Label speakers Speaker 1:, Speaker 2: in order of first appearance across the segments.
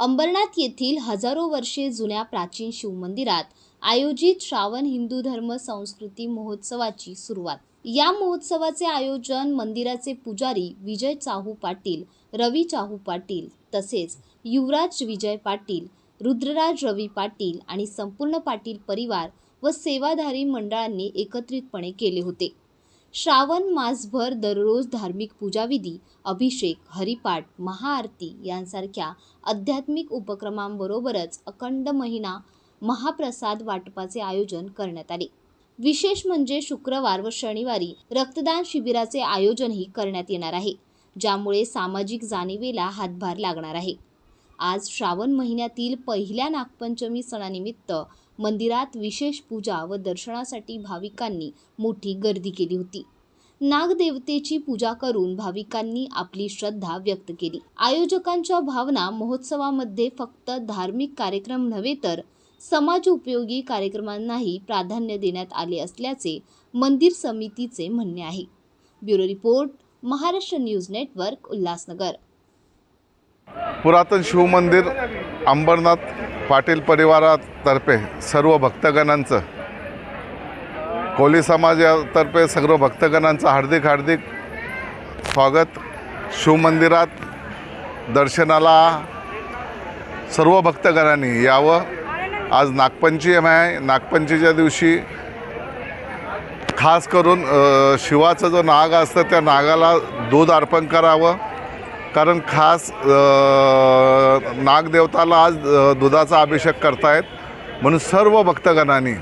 Speaker 1: अंबरनाथ येथील हजारो वर्षे जुन्या प्राचीन शिवमंदिरात आयोजित श्रावण हिंदू धर्म संस्कृती महोत्सवाची सुरुवात. या महोत्सवाचे आयोजन मंदिराचे पुजारी विजय चाहू पाटील रवी चाहू पाटील तसेच युवराज विजय पाटील रुद्रराज रवी पाटील आणि संपूर्ण पाटील परिवार व सेवाधारी मंडळांनी एकत्रितपणे केले होते. श्रावण मासभर दररोज धार्मिक पूजाविधी अभिषेक हरिपाठ महाआरती यांसारख्या आध्यात्मिक उपक्रमांबरोबरच अखंड महिना महाप्रसाद वाटपाचे आयोजन करण्यात आले. विशेष म्हणजे शुक्रवार व शनिवारी रक्तदान शिबिराचे आयोजनही करण्यात येणार आहे ज्यामुळे सामाजिक जाणीवेला हातभार लागणार आहे. आज श्रावण महिन्यातील पहिल्या नागपंचमी सणानिमित्त मंदिरात विशेष पूजा व दर्शनासाठी भाविकांनी मोठी गर्दी केली होती. नागदेवतेची पूजा करून भाविकांनी आपली श्रद्धा व्यक्त केली. आयोजकांच्या भावना महोत्सवामध्ये फक्त धार्मिक कार्यक्रम नव्हे तर समाज उपयोगी कार्यक्रमांनाही प्राधान्य देण्यात आले असल्याचे मंदिर समितीचे म्हणणे आहे. Bureau report Maharashtra news network Ulhasnagar.
Speaker 2: पुरातन शिवमंदिर अंबरनाथ पाटील परिवारातर्फे सर्व भक्तगणांचं कोली समाजातर्फे सर्व भक्तगणांचं हार्दिक हार्दिक स्वागत. शिवमंदिरात दर्शनाला सर्व भक्तगणांनी यावं. आज नागपंचमी आहे नागपंचमीच्या दिवशी खास करून शिवाचं शिवाचा जो नाग असतं त्या नागाला दूध अर्पण करावं. कारण खास आ, नागदेवताला आज दुधाचा अभिषेक करतायत. म्हणून सर्व भक्तगणांनी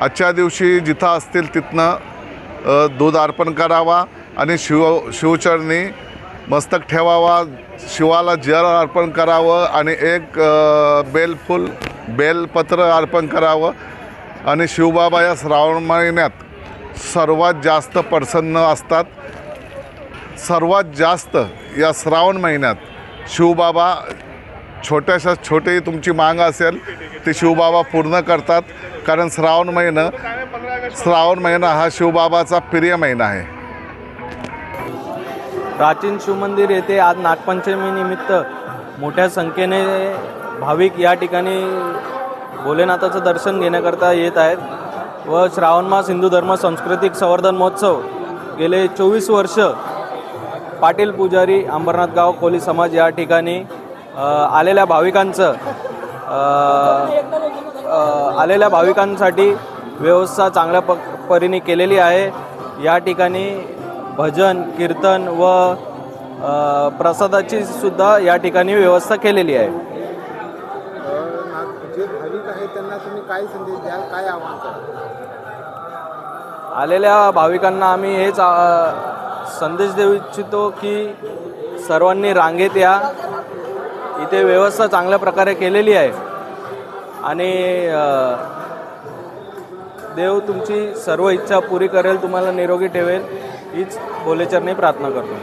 Speaker 2: आजच्या दिवशी जिथं असतील तिथनं दूध अर्पण करावा आणि शिव शिवचरणी मस्तक ठेवावा. शिवाला जल अर्पण करावं आणि एक बेलफुल बेलफूल बेलपत्र अर्पण करावं. आणि शिवबाबा या श्रावण महिन्यात सर्वात जास्त प्रसन्न असतात. सर्वात जास्त या श्रावण महिन्यात शिवबाबा छोट्याशा छोटी तुमची मांग असेल ती शिवबाबा पूर्ण करतात. कारण श्रावण महिना श्रावण महिना हा शिवबाबाचा प्रिय महिना आहे.
Speaker 3: प्राचीन शिवमंदिर येथे आज नागपंचमीनिमित्त मोठ्या संख्येने भाविक या ठिकाणी भोलेनाथाचं दर्शन घेण्याकरता येत आहेत व श्रावणमास हिंदू धर्म सांस्कृतिक संवर्धन महोत्सव गेले चोवीस वर्ष पाटील पुजारी अंबरनाथ गाव कोली समाज या ठिकाणी आलेल्या भाविकांचं आलेल्या भाविकांसाठी व्यवस्था चांगल्या प परीने केलेली आहे. या ठिकाणी भजन कीर्तन व प्रसादाची सुद्धा या ठिकाणी व्यवस्था केलेली आहे. आलेल्या भाविकांना आम्ही हेच संदेश देऊ इच्छितो की सर्वांनी रांगेत या. इथे व्यवस्था चांगल्या प्रकारे केलेली आहे. आणि देव तुमची सर्व इच्छा पुरी करेल तुम्हाला निरोगी ठेवेल हीच बोलेचरणी प्रार्थना करतो.